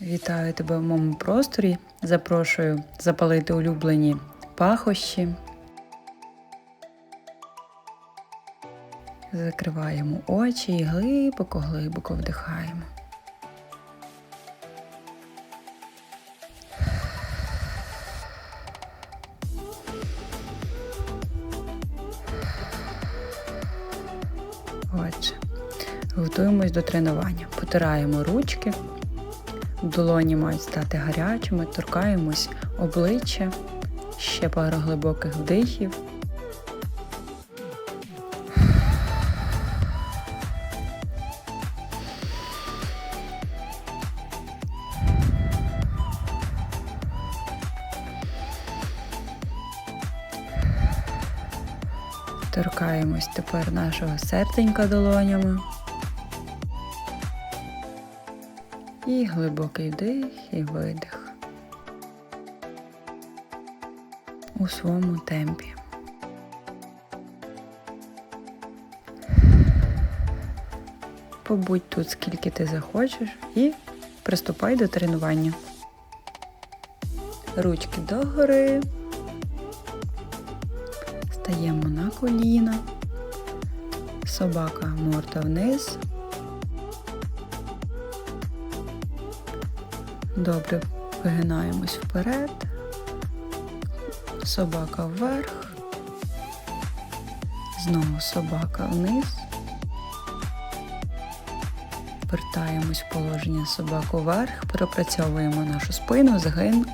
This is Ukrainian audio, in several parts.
Вітаю тебе в моєму просторі. Запрошую запалити улюблені пахощі. Закриваємо очі і глибоко-глибоко вдихаємо. Отже, готуємось до тренування. Потираємо ручки, долоні мають стати гарячими, торкаємось обличчя, ще пару глибоких вдихів. Торкаємось тепер нашого серденька долонями. І глибокий вдих і видих у своєму темпі. Побудь тут, скільки ти захочеш, і приступай до тренування. Ручки догори. Стаємо на коліна. Собака морда вниз. Добре вигинаємось вперед. Собака вверх. Знову собака вниз. Вертаємось в положення собаку вверх, пропрацьовуємо нашу спину, згин.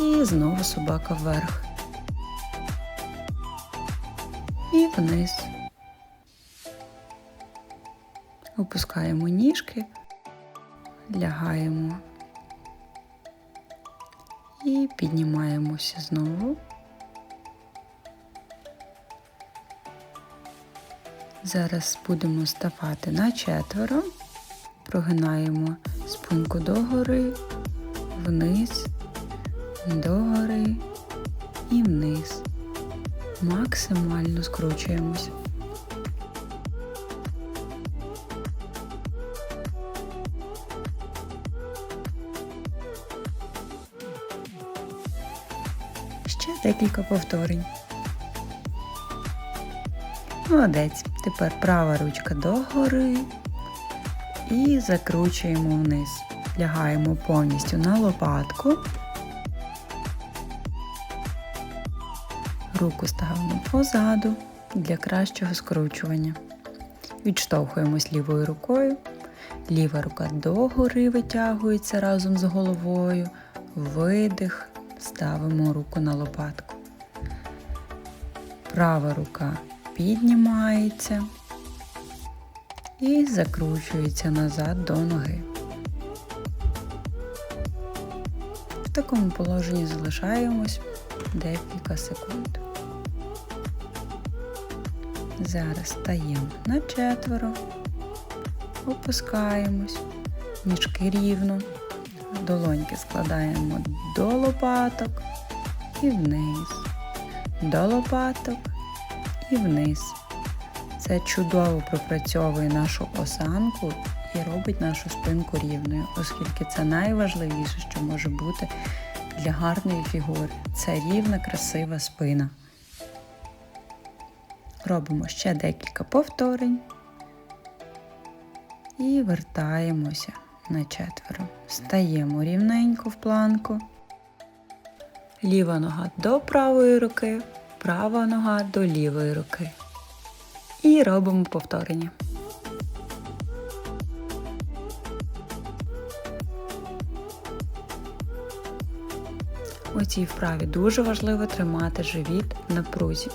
І знову собака вверх. І вниз. Опускаємо ніжки, лягаємо і піднімаємося знову. Зараз будемо ставати на четверо, прогинаємо спинку догори, вниз, догори і вниз. Максимально скручуємось. Ще декілька повторень. Молодець. Тепер права ручка догори і закручуємо вниз. Лягаємо повністю на лопатку. Руку ставимо позаду для кращого скручування. Відштовхуємось лівою рукою. Ліва рука догори витягується разом з головою. Видих. Ставимо руку на лопатку. Права рука піднімається і закручується назад до ноги. В такому положенні залишаємось декілька секунд. Зараз стаємо на четверо, опускаємось, ніжки рівно, долоньки складаємо до лопаток і вниз, до лопаток і вниз. Це чудово пропрацьовує нашу осанку і робить нашу спинку рівною, оскільки це найважливіше, що може бути для гарної фігури. Це рівна, красива спина. Робимо ще декілька повторень і вертаємося на четверо. Стаємо рівненько в планку. Ліва нога до правої руки, права нога до лівої руки. І робимо повторення. У цій вправі дуже важливо тримати живіт в напрузі.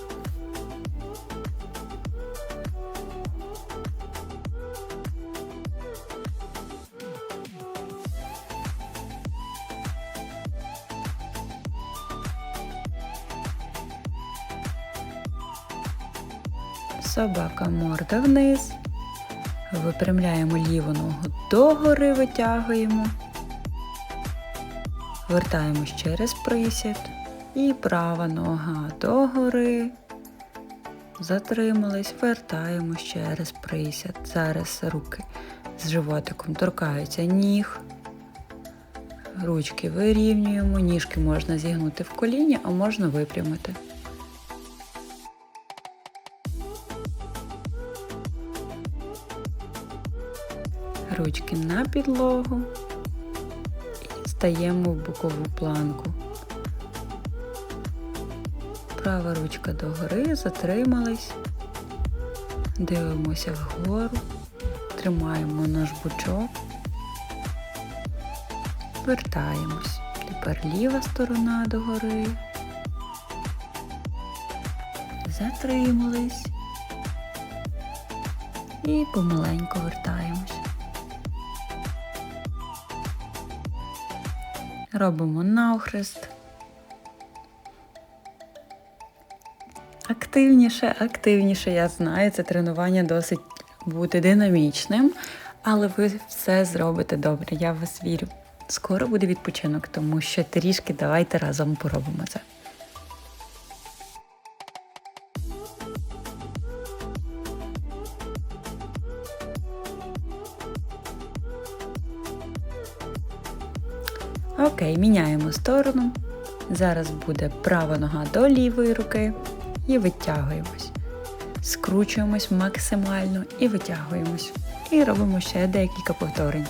Собака морда вниз. Випрямляємо ліву ногу догори, витягуємо. Вертаємось через присід. І права нога догори. Затримались, вертаємось через присід. Зараз руки з животиком торкаються ніг. Ручки вирівнюємо, ніжки можна зігнути в коліні, а можна випрямити. Ручки на підлогу і стаємо в бокову планку. Права ручка догори, затримались, дивимося вгору, тримаємо наш бучок, вертаємось. Тепер ліва сторона догори. Затримались і помаленьку вертаємось. Робимо навхрест. Активніше, активніше, я знаю, це тренування досить бути динамічним, але ви все зробите добре, я в вас вірю. Скоро буде відпочинок, тому що трішки давайте разом поробимо це. Сторону. Зараз буде права нога до лівої руки і витягуємось. Скручуємось максимально і витягуємось. І робимо ще декілька повторень.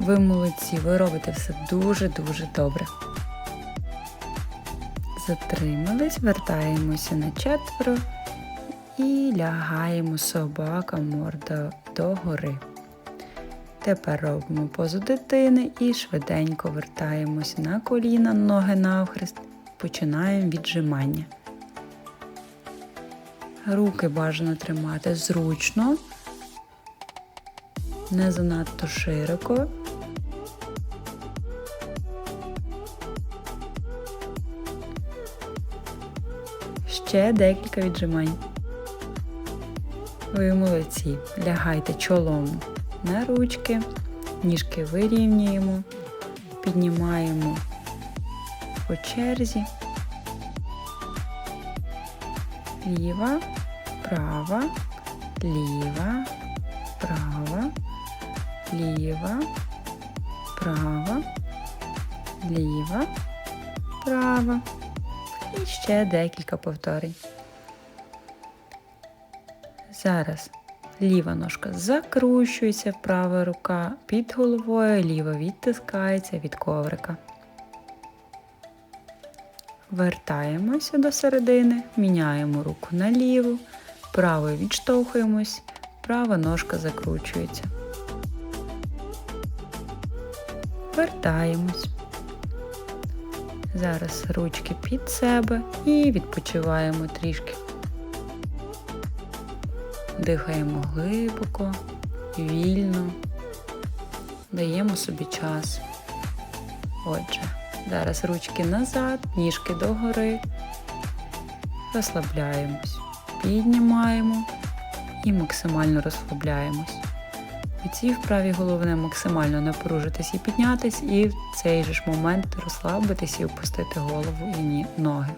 Ви молодці, ви робите все дуже-дуже добре. Затримались, вертаємося на четверо і лягаємо собака морда догори. Тепер робимо позу дитини і швиденько вертаємось на коліна, ноги навхрест, починаємо віджимання. Руки бажано тримати зручно, не занадто широко. Ще декілька віджимань. Ви молодці. Лягайте чолом на ручки, ніжки вирівнюємо, піднімаємо по черзі. Ліва, права, ліва, права, ліва, права, ліва, права. І ще декілька повторень. Зараз ліва ножка закручується, права рука під головою, ліва відтискається від коврика. Вертаємося до середини, міняємо руку на ліву, правою відштовхуємось, права ножка закручується. Вертаємось. Зараз ручки під себе і відпочиваємо трішки. Дихаємо глибоко, вільно, даємо собі час. Отже, зараз ручки назад, ніжки догори, розслабляємось, піднімаємо і максимально розслабляємось. У цій вправі головне максимально напружитись і піднятись, і в цей же ж момент розслабитись і опустити голову і ноги.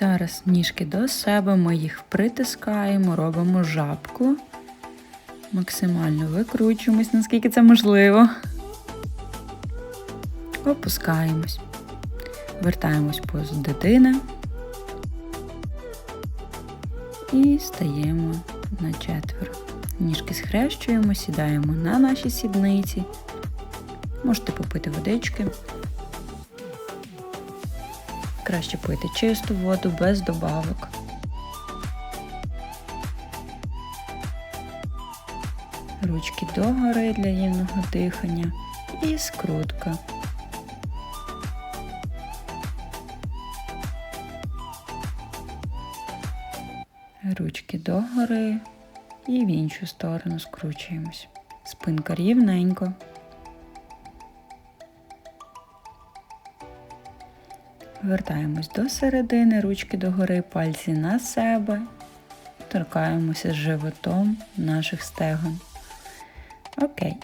Зараз ніжки до себе, ми їх притискаємо, робимо жабку. Максимально викручуємось, наскільки це можливо. Опускаємось. Вертаємось позу дитини і стаємо на четверо. Ніжки схрещуємо, сідаємо на наші сідниці. Можете попити водички. Краще пити чисту воду без добавок. Ручки догори для рівного дихання і скрутка. Ручки догори і в іншу сторону скручуємось. Спинка рівненько. Вертаємось до середини, ручки догори, пальці на себе торкаємося животом наших стегон. Окей.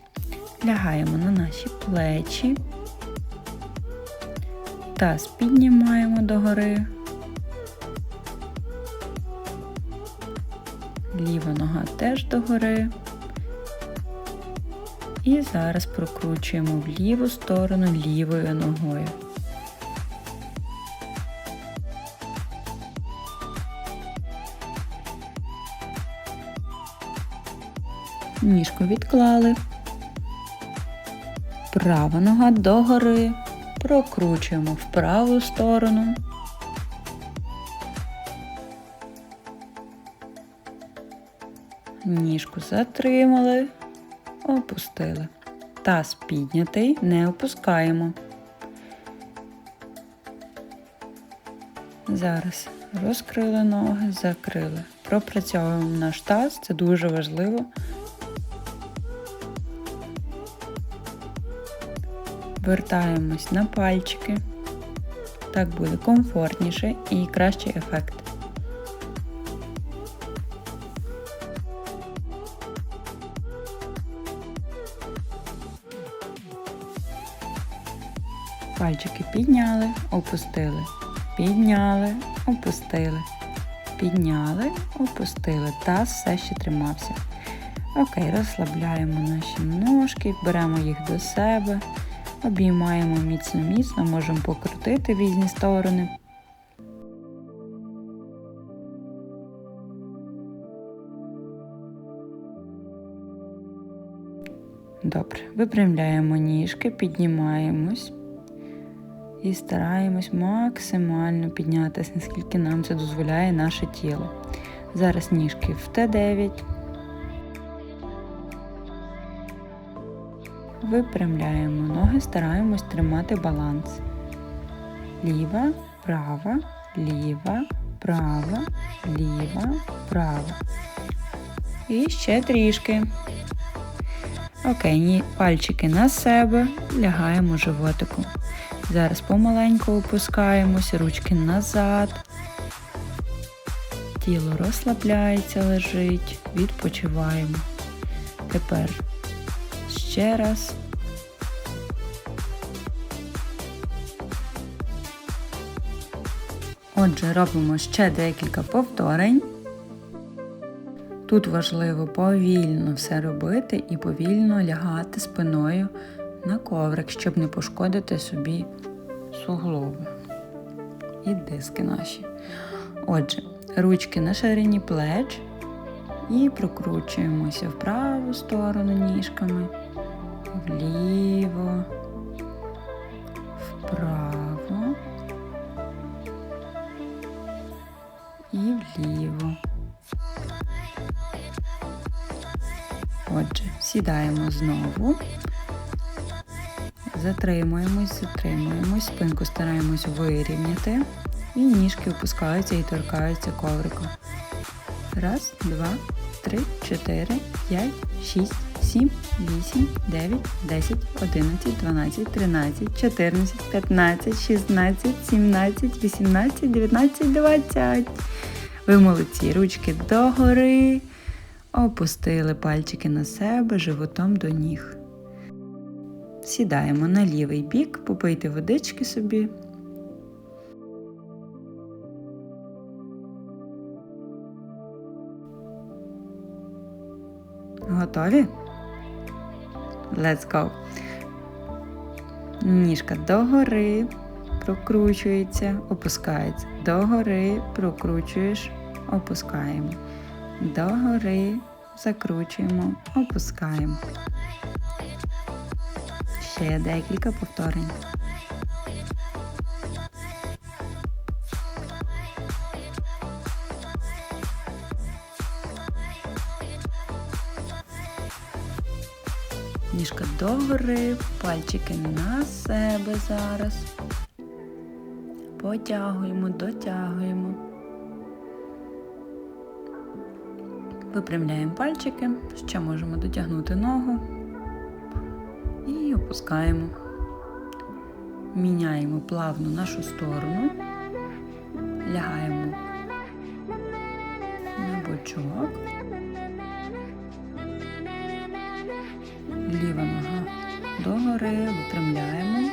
Лягаємо на наші плечі. Таз піднімаємо догори. Ліва нога теж догори. І зараз прокручуємо в ліву сторону лівою ногою. Ніжку відклали. Права нога догори. Прокручуємо в праву сторону. Ніжку затримали, опустили. Таз піднятий, не опускаємо. Зараз розкрили ноги, закрили. Пропрацьовуємо наш таз, це дуже важливо. Вертаємось на пальчики. Так буде комфортніше і кращий ефект. Пальчики підняли, опустили, підняли, опустили, підняли, опустили. Таз все ще тримався. Окей, розслабляємо наші ножки, беремо їх до себе, обіймаємо міцно-міцно, можемо покрутити в різні сторони. Добре, випрямляємо ніжки, піднімаємось і стараємось максимально піднятися, наскільки нам це дозволяє наше тіло. Зараз ніжки в Т9. Випрямляємо ноги, стараємось тримати баланс. Ліва, права, ліва, права, ліва, права. І ще трішки. Окей, ні, пальчики на себе, лягаємо животиком. Зараз помаленьку опускаємося, ручки назад. Тіло розслабляється, лежить, відпочиваємо. Тепер ще раз. Отже, робимо ще декілька повторень. Тут важливо повільно все робити і повільно лягати спиною на коврик, щоб не пошкодити собі суглоби і диски наші. Отже, ручки на ширині плеч і прокручуємося в праву сторону ніжками, вліво, вправо і вліво. Отже, сідаємо знову, затримуємось, затримуємось, спинку стараємось вирівняти, і ніжки опускаються і торкаються коврика. Раз, два, три, чотири, п'ять, шість, сім, вісім, дев'ять, десять, одинадцять, дванадцять, тринадцять, чотирнадцять, п'ятнадцять, шістнадцять, сімнадцять, вісімнадцять, дев'ятнадцять, двадцять. Ви молодці, ручки догори. Опустили пальчики на себе животом до ніг. Сідаємо на лівий бік, попийте водички собі. Готові? Let's go! Ніжка догори, прокручується, опускається. Догори прокручуєш, опускаємо. Догори закручуємо, опускаємо. Ще декілька повторень. Ніжка догори, пальчики на себе зараз. Потягуємо, дотягуємо. Випрямляємо пальчики, ще можемо дотягнути ногу і опускаємо. Міняємо плавно нашу сторону, лягаємо на бочок. Ліва нога догори, випрямляємо.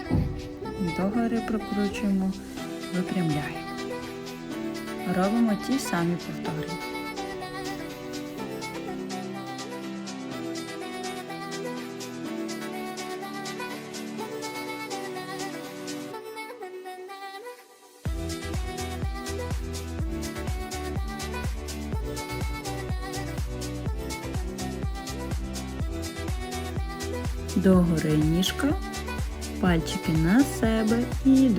Догори прокручуємо, випрямляємо. Робимо ті самі повтори.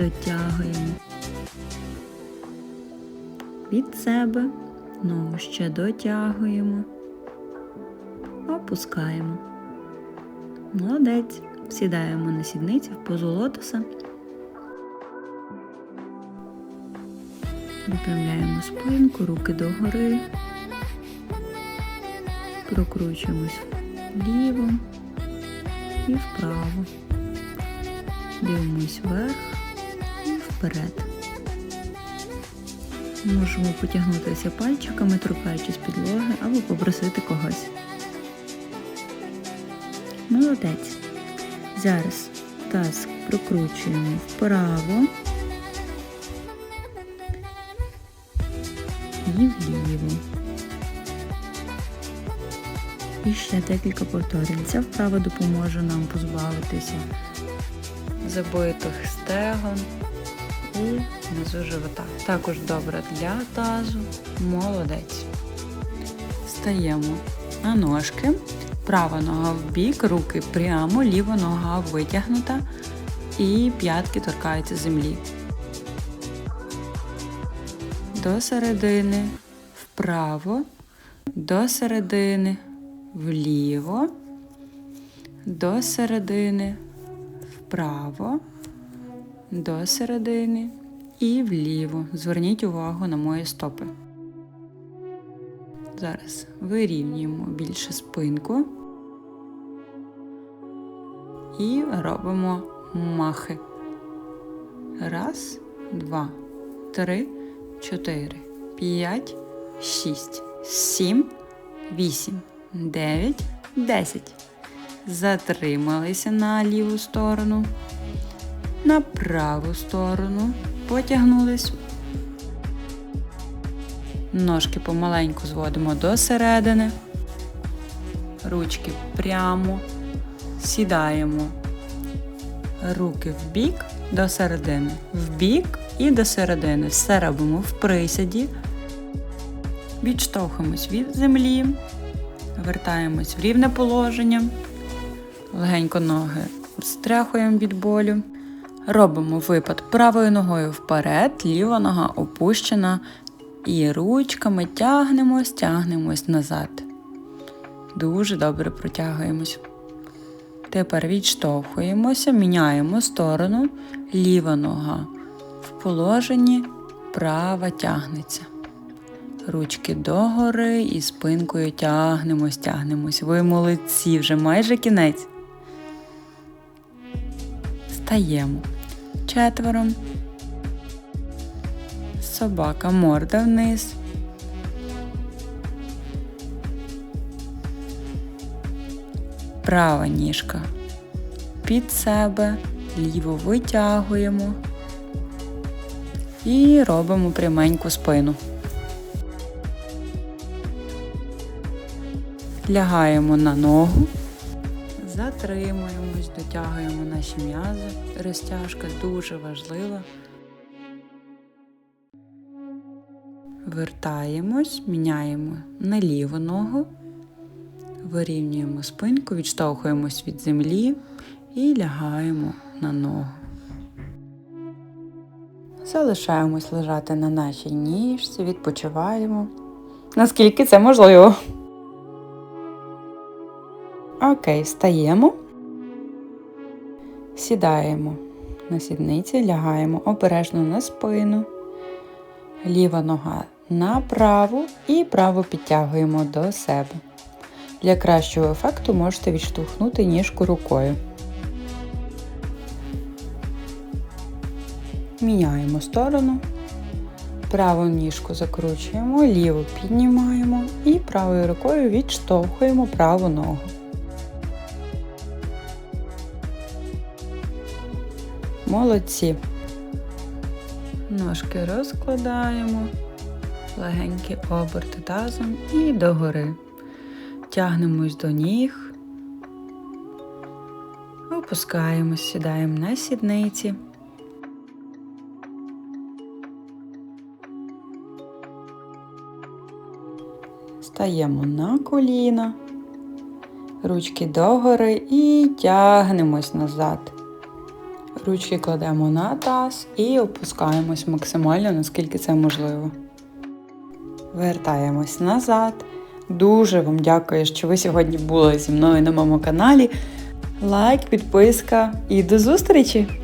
Дотягуємо. Від себе ногу ще дотягуємо, опускаємо. Молодець. Сідаємо на сідниці в позу лотоса. Випрямляємо спинку, руки догори. Прокручуємось вліво і вправо. Дивимось вверх вперед. Можемо потягнутися пальчиками, торкаючись підлоги, або попросити когось. Молодець. Зараз таз прокручуємо вправо і вліво. І ще декілька повторень. Ця вправа допоможе нам позбавитися забитих стегон і внизу живота. Також добре для тазу. Молодець. Стаємо на ножки. Права нога в бік, руки прямо, ліва нога витягнута і п'ятки торкаються землі. До середини, вправо, до середини, вліво, до середини, вправо, до середини і вліво. Зверніть увагу на мої стопи. Зараз вирівнюємо більше спинку і робимо махи. Раз, два, три, чотири, п'ять, шість, сім, вісім, дев'ять, десять. Затрималися на ліву сторону, на праву сторону, потягнулись. Ножки помаленьку зводимо до середини, ручки прямо, сідаємо. Руки в бік до середини, в бік і до середини. Все робимо в присіді, відштовхуємось від землі, вертаємось в рівне положення, легенько ноги стряхуємо від болю. Робимо випад правою ногою вперед, ліва нога опущена. І ручками тягнемось, тягнемось назад. Дуже добре протягуємось. Тепер відштовхуємося, міняємо сторону, ліва нога в положенні, права тягнеться. Ручки догори і спинкою тягнемось, тягнемось. Ви молодці, вже майже кінець. Стаємо четвером. Собака морда вниз. Права ніжка під себе, ліву витягуємо і робимо пряменьку спину. Лягаємо на ногу, затримуємось, дотягуємо наші м'язи. Розтяжка дуже важлива. Вертаємось, міняємо на ліву ногу, вирівнюємо спинку, відштовхуємось від землі і лягаємо на ногу. Залишаємось лежати на нашій ніжці, відпочиваємо. Наскільки це можливо. Окей, встаємо, сідаємо на сідниці, лягаємо обережно на спину. Ліва нога направо і право підтягуємо до себе. Для кращого ефекту можете відштовхнути ніжку рукою. Міняємо сторону. Праву ніжку закручуємо, ліву піднімаємо і правою рукою відштовхуємо праву ногу. Молодці. Ножки розкладаємо, легенькі оберти тазом і догори. Тягнемось до ніг. Опускаємось, сідаємо на сідниці. Стаємо на коліна, ручки догори і тягнемось назад. Ручки кладемо на таз і опускаємось максимально, наскільки це можливо. Вертаємось назад. Дуже вам дякую, що ви сьогодні були зі мною на моєму каналі. Лайк, підписка і до зустрічі!